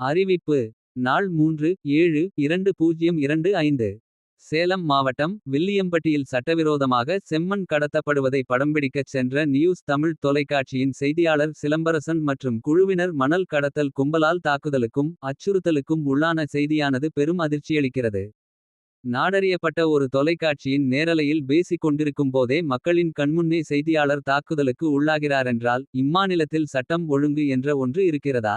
அறிவிப்பு நாள் மூன்று ஏழு இரண்டு பூஜ்ஜியம் இரண்டு ஐந்து. சேலம் மாவட்டம் வில்லியம்பட்டியில் சட்டவிரோதமாக செம்மண் கடத்தப்படுவதை படம்பிடிக்கச் சென்ற நியூஸ் தமிழ் தொலைக்காட்சியின் செய்தியாளர் சிலம்பரசன் மற்றும் குழுவினர் மணல் கடத்தல் கும்பலால் தாக்குதலுக்கும் அச்சுறுத்தலுக்கும் உள்ளான செய்தியானது பெரும் அதிர்ச்சியளிக்கிறது. நாடறியப்பட்ட ஒரு தொலைக்காட்சியின் நேரலையில் பேசிக் கொண்டிருக்கும் போதே மக்களின் கண்முன்னே செய்தியாளர் தாக்குதலுக்கு உள்ளாகிறாரென்றால் இம்மாநிலத்தில் சட்டம் ஒழுங்கு என்ற ஒன்று இருக்கிறதா.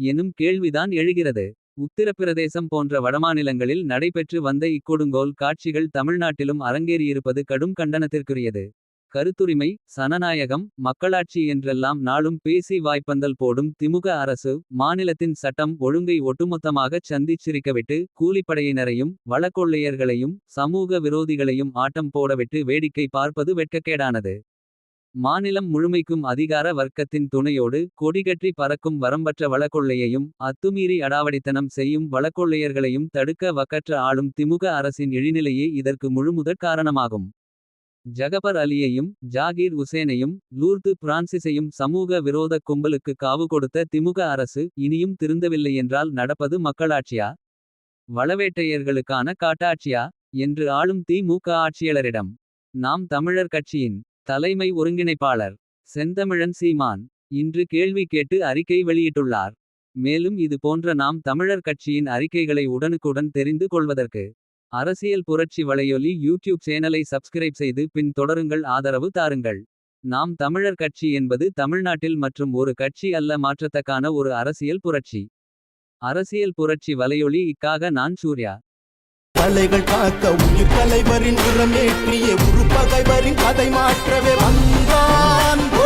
எனும் கேள்விதான் எழுகிறது. உத்திரப்பிரதேசம் போன்ற வடமாநிலங்களில் நடைபெற்று வந்த இக்கொடுங்கோல் காட்சிகள் தமிழ்நாட்டிலும் அரங்கேறியிருப்பது கடும் கண்டனத்திற்குரியது. கருத்துரிமை சனநாயகம் மக்களாட்சி என்றெல்லாம் நாளும் பேசி வாய்ப்பந்தல் போடும் திமுக அரசு. மாநிலத்தின் சட்டம் ஒழுங்கை ஒட்டுமொத்தமாகச் சந்திச் சிரிக்கவிட்டு. கூலிப்படையினரையும் வழக்கொள்ளையர்களையும் சமூக விரோதிகளையும் ஆட்டம் போடவிட்டு வேடிக்கை பார்ப்பது வெட்கக்கேடானது. மாநிலம் முழுமைக்கும் அதிகார வர்க்கத்தின் துணையோடு கொடிகற்றி பறக்கும் வரம்பற்ற வழக்கொள்ளையையும். அத்துமீறி அடாவடித்தனம் செய்யும் வழக்கொள்ளையர்களையும் தடுக்க வக்கற்ற ஆளும் திமுக அரசின் இழிநிலையே இதற்கு முழுமுதற் காரணமாகும். ஜகபர் அலியையும் ஜாகீர் உசேனையும் லூர்து பிரான்சிஸையும் சமூக விரோதக் கும்பலுக்கு காவு கொடுத்த திமுக அரசு. இனியும் திருந்தவில்லையென்றால் நடப்பது மக்களாட்சியா. வளவேட்டையர்களுக்கான காட்டாட்சியா. என்று ஆளும் திமுக ஆட்சியாளரிடம். நாம் தமிழர் கட்சியின் தலைமை ஒருங்கிணைப்பாளர். செந்தமிழன் சீமான் இன்று கேள்வி கேட்டு அறிக்கை வெளியிட்டுள்ளார். மேலும் இது போன்ற நாம் தமிழர் கட்சியின் அறிக்கைகளை உடனுக்குடன் தெரிந்து கொள்வதற்கு. அரசியல் புரட்சி வலையொலி யூடியூப் சேனலை சப்ஸ்கிரைப் செய்து பின் தொடருங்கள் ஆதரவு தாருங்கள். நாம் தமிழர் கட்சி என்பது தமிழ்நாட்டில் மற்றும் ஒரு கட்சி அல்ல மாற்றத்தக்கான ஒரு அரசியல் புரட்சி. அரசியல் புரட்சி வலையொலி இக்காக நான் சூர்யா. தலைகள் காக்க உயிர் தலைவரின் உரமேற்றிய பகைவரின் கதை மாற்றவே வந்தான்.